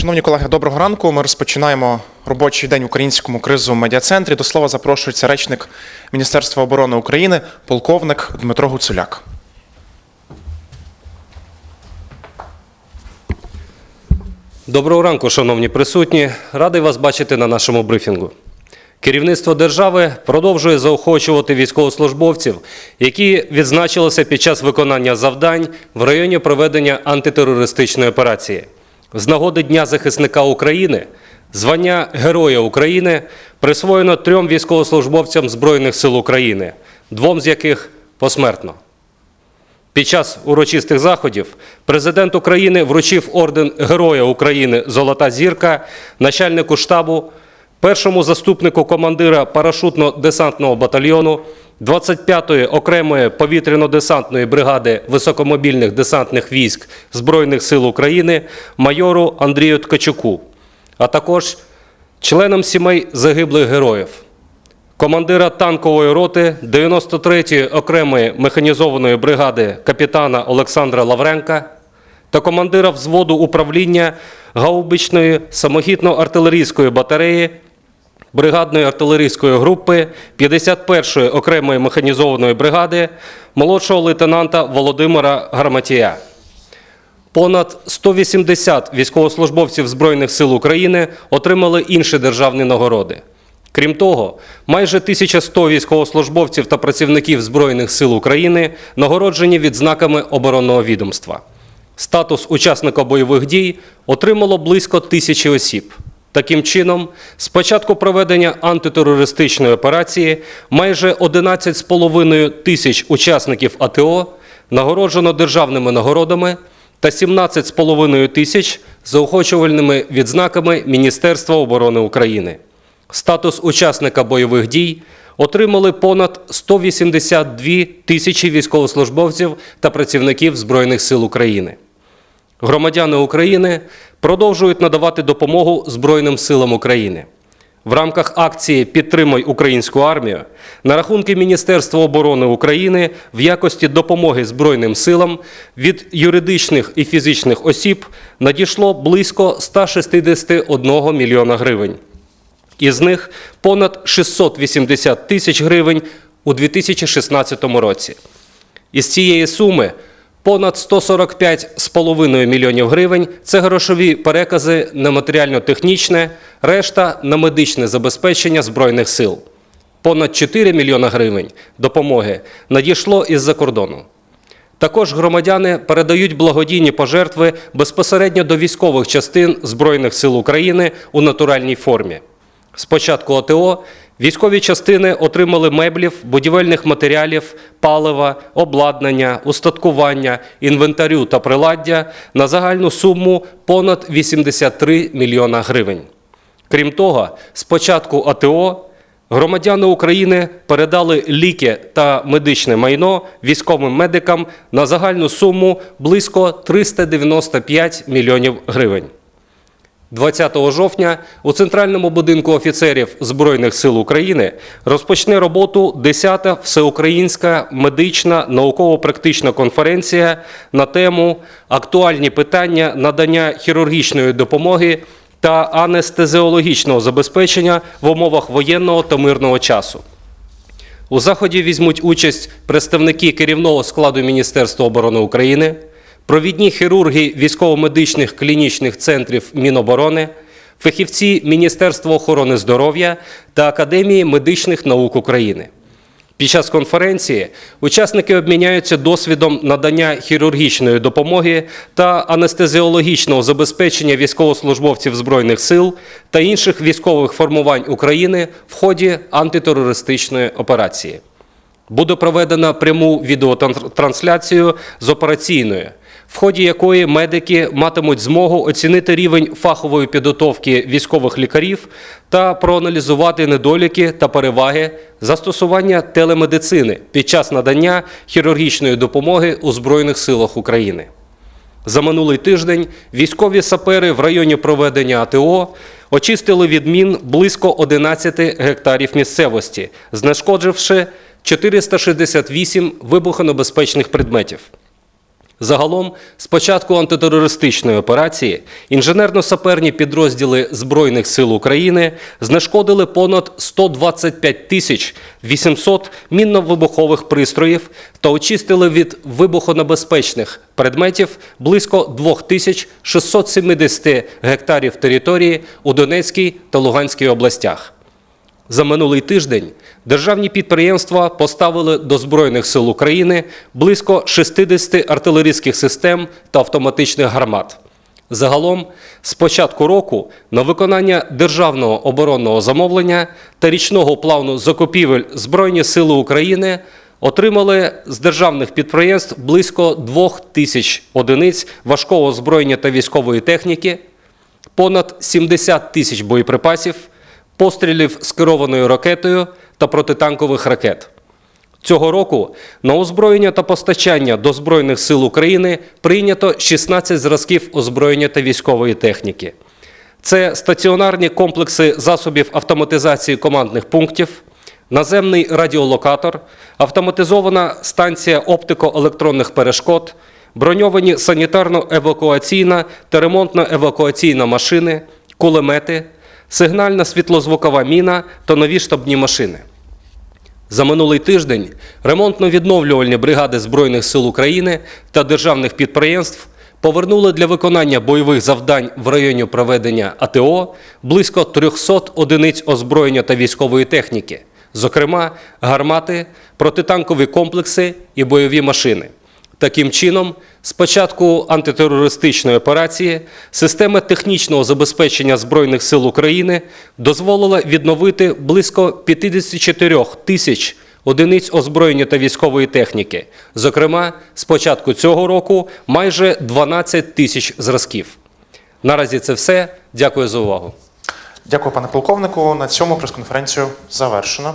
Шановні колеги, доброго ранку. Ми розпочинаємо робочий день в українському кризовому медіа-центрі. До слова запрошується речник Міністерства оборони України, полковник Дмитро Гуцуляк. Доброго ранку, шановні присутні. Радий вас бачити на нашому брифінгу. Керівництво держави продовжує заохочувати військовослужбовців, які відзначилися під час виконання завдань в районі проведення антитерористичної операції. З нагоди Дня захисника України звання Героя України присвоєно трьом військовослужбовцям Збройних сил України, двом з яких посмертно. Під час урочистих заходів президент України вручив орден Героя України Золота зірка начальнику штабу, першому заступнику командира парашутно-десантного батальйону 25-ї окремої повітряно-десантної бригади високомобільних десантних військ Збройних сил України майору Андрію Ткачуку, а також членам сімей загиблих героїв. Командира танкової роти 93-ї окремої механізованої бригади капітана Олександра Лавренка та командира взводу управління гаубичної самохідно-артилерійської батареї бригадної артилерійської групи 51-ї окремої механізованої бригади молодшого лейтенанта Володимира Гарматія. Понад 180 військовослужбовців Збройних сил України отримали інші державні нагороди. Крім того, майже 1100 військовослужбовців та працівників Збройних сил України нагороджені відзнаками оборонного відомства. Статус учасника бойових дій отримало близько тисячі осіб. Таким чином, з початку проведення антитерористичної операції майже 11,5 тисяч учасників АТО нагороджено державними нагородами та 17,5 тисяч заохочувальними відзнаками Міністерства оборони України. Статус учасника бойових дій отримали понад 182 тисячі військовослужбовців та працівників Збройних сил України. Громадяни України продовжують надавати допомогу Збройним силам України. В рамках акції Підтримай українську армію на рахунки Міністерства оборони України в якості допомоги Збройним силам від юридичних і фізичних осіб надійшло близько 161 мільйона гривень. Із них понад 680 тисяч гривень у 2016 році. Із цієї суми понад 145,5 мільйонів гривень це грошові перекази на матеріально-технічне, решта на медичне забезпечення Збройних сил. Понад 4 мільйона гривень допомоги надійшло із-за кордону. Також громадяни передають благодійні пожертви безпосередньо до військових частин Збройних сил України у натуральній формі. З початку ОТО військові частини отримали меблів, будівельних матеріалів, палива, обладнання, устаткування, інвентарю та приладдя на загальну суму понад 83 мільйона гривень. Крім того, з початку АТО громадяни України передали ліки та медичне майно військовим медикам на загальну суму близько 395 мільйонів гривень. 20 жовтня у Центральному будинку офіцерів Збройних сил України розпочне роботу 10-та всеукраїнська медична науково-практична конференція на тему Актуальні питання надання хірургічної допомоги та анестезіологічного забезпечення в умовах воєнного та мирного часу. У заході візьмуть участь представники керівного складу Міністерства оборони України, провідні хірурги військово-медичних клінічних центрів Міноборони, фахівці Міністерства охорони здоров'я та Академії медичних наук України. Під час конференції учасники обміняються досвідом надання хірургічної допомоги та анестезіологічного забезпечення військовослужбовців Збройних сил та інших військових формувань України в ході антитерористичної операції. Буде проведена пряму відеотрансляцію з операційної, в ході якої медики матимуть змогу оцінити рівень фахової підготовки військових лікарів та проаналізувати недоліки та переваги застосування телемедицини під час надання хірургічної допомоги у Збройних силах України. За минулий тиждень військові сапери в районі проведення АТО очистили від мін близько 11 гектарів місцевості, знешкодживши 468 вибухонебезпечних предметів. Загалом, з початку антитерористичної операції, інженерно-саперні підрозділи Збройних сил України знешкодили понад 125 тисяч 800 мінно-вибухових пристроїв та очистили від вибухонебезпечних предметів близько 2670 гектарів території у Донецькій та Луганській областях. За минулий тиждень державні підприємства поставили до Збройних сил України близько 60 артилерійських систем та автоматичних гармат. Загалом, з початку року на виконання державного оборонного замовлення та річного плану закупівель Збройні сили України отримали з державних підприємств близько 2 тисяч одиниць важкого озброєння та військової техніки, понад 70 тисяч боєприпасів, пострілів з керованою ракетою та протитанкових ракет. Цього року на озброєння та постачання до Збройних сил України прийнято 16 зразків озброєння та військової техніки. Це стаціонарні комплекси засобів автоматизації командних пунктів, наземний радіолокатор, автоматизована станція оптико-електронних перешкод, броньовані санітарно-евакуаційна та ремонтно-евакуаційна машини, кулемети, сигнальна світлозвукова міна та нові штабні машини. За минулий тиждень ремонтно-відновлювальні бригади Збройних сил України та державних підприємств повернули для виконання бойових завдань в районі проведення АТО близько 300 одиниць озброєння та військової техніки, зокрема гармати, протитанкові комплекси і бойові машини. Таким чином, з початку антитерористичної операції система технічного забезпечення Збройних сил України дозволила відновити близько 54 тисяч одиниць озброєння та військової техніки. Зокрема, з початку цього року майже 12 тисяч зразків. Наразі це все. Дякую за увагу. Дякую, пане полковнику. На цьому прес-конференцію завершено.